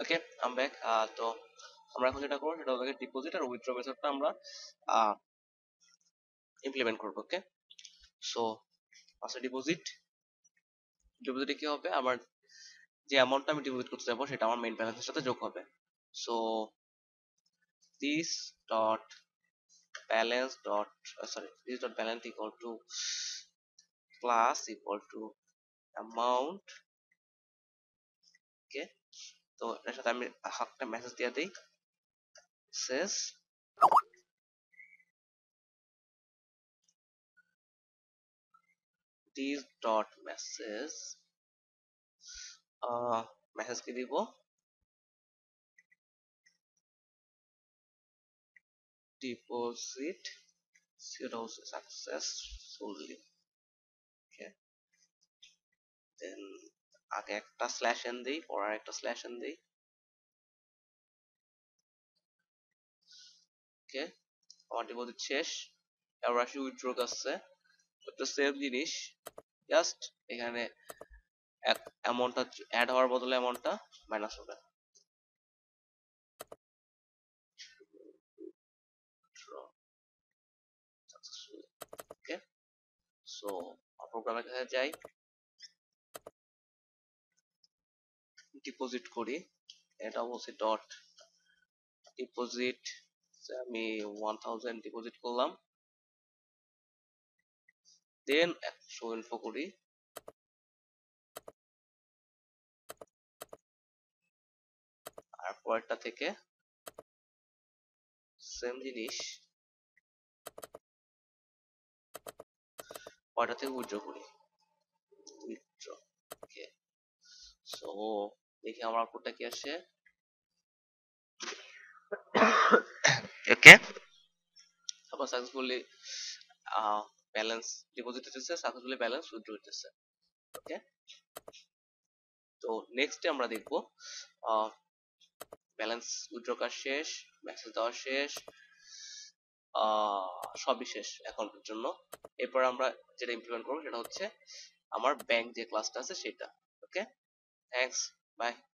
ওকে আম back তো আমরা এখন যেটা করব সেটা হচ্ছে ডিপোজিট আর উইথড্র মেথডটা আমরা ইমপ্লিমেন্ট করব ওকে সো ফার্স্টে ডিপোজিট ডিপোজিটে কি হবে? আমার যে অ্যামাউন্টটা আমি ডিপোজিট করতে যাব সেটা আমার মেইন ব্যালেন্সের সাথে যোগ হবে। So this dot balance dot sorry this dot balance equal to class equal to amount okay তো এর সাথে আমি একটা মেসেজ দিয়ে দিই says this dot message uh, message কি দিব deposit zero successfully আগে একটা স্ল্যাশ এন দেই, পর একটা স্ল্যাশ এন দেই। ওকে আমার ডিপোজিট শেষ। এবার আসি উইথড্র কাছে। তো সেম জিনিস। জাস্ট এখানে অ্যামাউন্টটা অ্যাড হওয়ার বদলে অ্যামাউন্টটা মাইনাস হবে। সো প্রোগ্রামের কাছে যাই। ডিপোজিট করি, এটা অবশ্যই ডট ডিপোজিট আমি ওয়ান থাউজেন্ড ডিপোজিট করলাম। দেন শো ইনফো করি। আর পরেরটা থেকে সেম জিনিস, পরেরটা থেকে উইথড্র করি। উইথড্র ওকে সো দেখি আমার আউটপুটটা কি আসে। ওকে তারপর সাকসেসফুলি ব্যালেন্স ডিপোজিট হচ্ছে সাকসেসফুলি ব্যালেন্স উইথড্র হচ্ছে ওকে তো নেক্সটে আমরা দেখব ব্যালেন্স উইথড্র কাজ শেষ মেসেজ দেওয়া শেষ সবই শেষ অ্যাকাউন্টের জন্য এরপর আমরা যেটা ইমপ্লিমেন্ট করব সেটা হচ্ছে আমার ব্যাংক যে ক্লাসটা আছে সেটা। Okay thanks Bye.